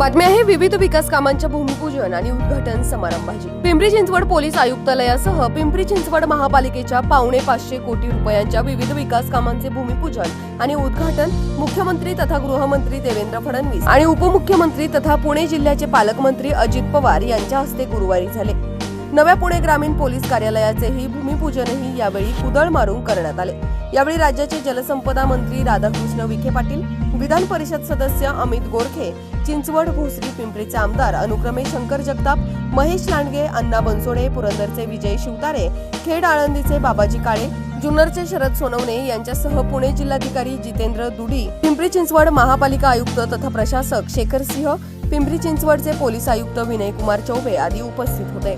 बातमी आहे विविध विकास कामांच्या भूमिपूजन आणि उद्घाटन समारंभाची. पिंपरी चिंचवड पोलीस आयुक्तालयासह पिंपरी चिंचवड महापालिकेच्या पावणे पाचशे कोटी रुपयांच्या विविध विकास कामांचे भूमिपूजन आणि उद्घाटन मुख्यमंत्री तथा गृहमंत्री देवेंद्र फडणवीस आणि उपमुख्यमंत्री तथा पुणे जिल्ह्याचे पालकमंत्री अजित पवार यांच्या हस्ते गुरुवारी झाले. नव्या पुणे ग्रामीण पोलीस कार्यालयाचेही भूमिपूजनही यावेळी कुदळ मारून करण्यात आले. यावेळी राज्याचे जलसंपदा मंत्री राधाकृष्ण विखे पाटील विधान परिषद सदस्य अमित गोरखे चिंचवड भोसरी पिंपरीचे आमदार अनुक्रमे शंकर जगताप महेश लांडगे अण्णा बनसोडे पुरंदरचे विजय शिवतारे खेड आळंदीचे बाबाजी काळे जुन्नरचे शरद सोनवणे यांच्यासह पुणे जिल्हाधिकारी जितेंद्र दुडी पिंपरी चिंचवड महापालिका आयुक्त तथा प्रशासक शेखर सिंह पिंपरी चिंचवडचे पोलीस आयुक्त विनय कुमार चौबे आदी उपस्थित होते.